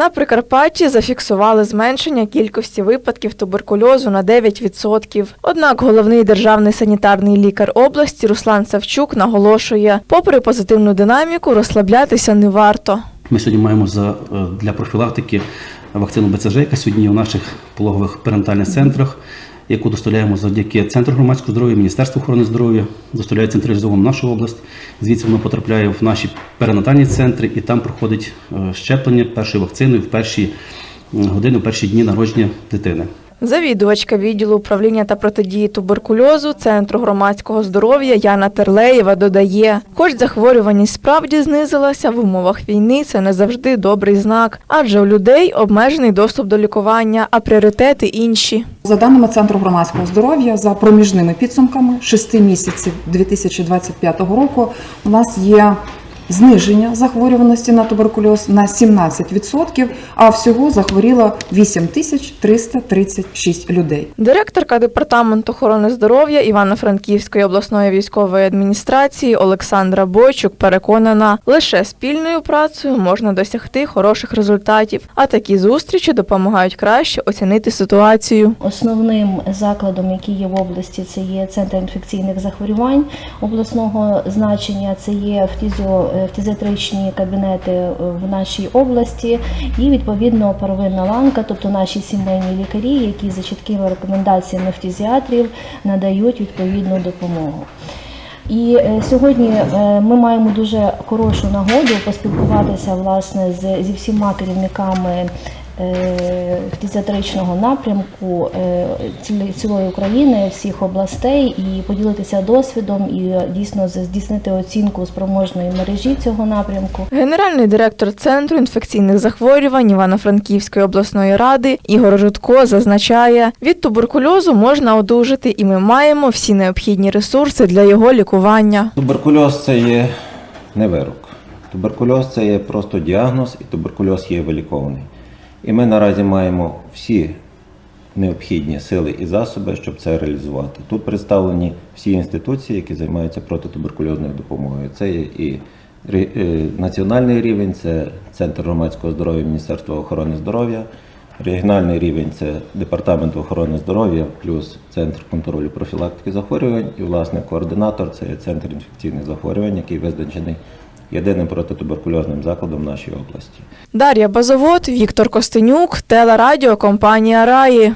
На Прикарпатті зафіксували зменшення кількості випадків туберкульозу на 9%. Однак головний державний санітарний лікар області Руслан Савчук наголошує, попри позитивну динаміку, розслаблятися не варто. Ми сьогодні маємо за, е, для профілактики вакцину БЦЖ, яка сьогодні у наших пологових перинатальних центрах, яку доставляємо завдяки Центру громадського здоров'я, Міністерству охорони здоров'я, доставляє централізовано нашу область. Звідси воно потрапляє в наші перинатальні центри і там проходить е, щеплення першою вакциною в перші години, в перші дні народження дитини. Завідувачка відділу управління та протидії туберкульозу Центру громадського здоров'я Яна Терлеєва додає, хоч захворюваність справді знизилася в умовах війни, це не завжди добрий знак, адже у людей обмежений доступ до лікування, а пріоритети інші. За даними Центру громадського здоров'я, за проміжними підсумками 6 місяців 2025 року у нас є зниження захворюваності на туберкульоз на 17%, а всього захворіло 8336 людей. Директорка департаменту охорони здоров'я Івано-Франківської обласної військової адміністрації Олександра Бойчук переконана, лише спільною працею можна досягти хороших результатів, а такі зустрічі допомагають краще оцінити ситуацію. Основним закладом, який є в області, це є центр інфекційних захворювань обласного значення. Це є фтизіо, е, фтизіатричні кабінети е, в нашій області, і відповідно первинна ланка, тобто наші сімейні лікарі, які за чіткими рекомендаціями фтизіатрів надають відповідну допомогу. І е, сьогодні е, ми маємо дуже хорошу нагоду поспілкуватися власне з, зі всіма керівниками е, фтизіатричного напрямку е, цілі- цілої України, всіх областей, і поділитися досвідом і е, дійсно здійснити оцінку спроможної мережі цього напрямку. Генеральний директор Центру інфекційних захворювань Івано-Франківської обласної ради Ігор Жутко зазначає, від туберкульозу можна одужати, і ми маємо всі необхідні ресурси для його лікування. Туберкульоз це є не вирок. Туберкульоз це є просто діагноз, і туберкульоз є вилікований. І ми наразі маємо всі необхідні сили і засоби, щоб це реалізувати. Тут представлені всі інституції, які займаються протитуберкульозною допомогою. Це є і е, національний рівень, це Центр громадського здоров'я Міністерства охорони здоров'я. Регіональний рівень це Департамент охорони здоров'я плюс Центр контролю профілактики захворювань. І, власне, координатор це є Центр інфекційних захворювань, який визначений єдиним протитуберкульозним закладом в нашій області. Дар'я Базовод, Віктор Костенюк, телерадіокомпанія Раї.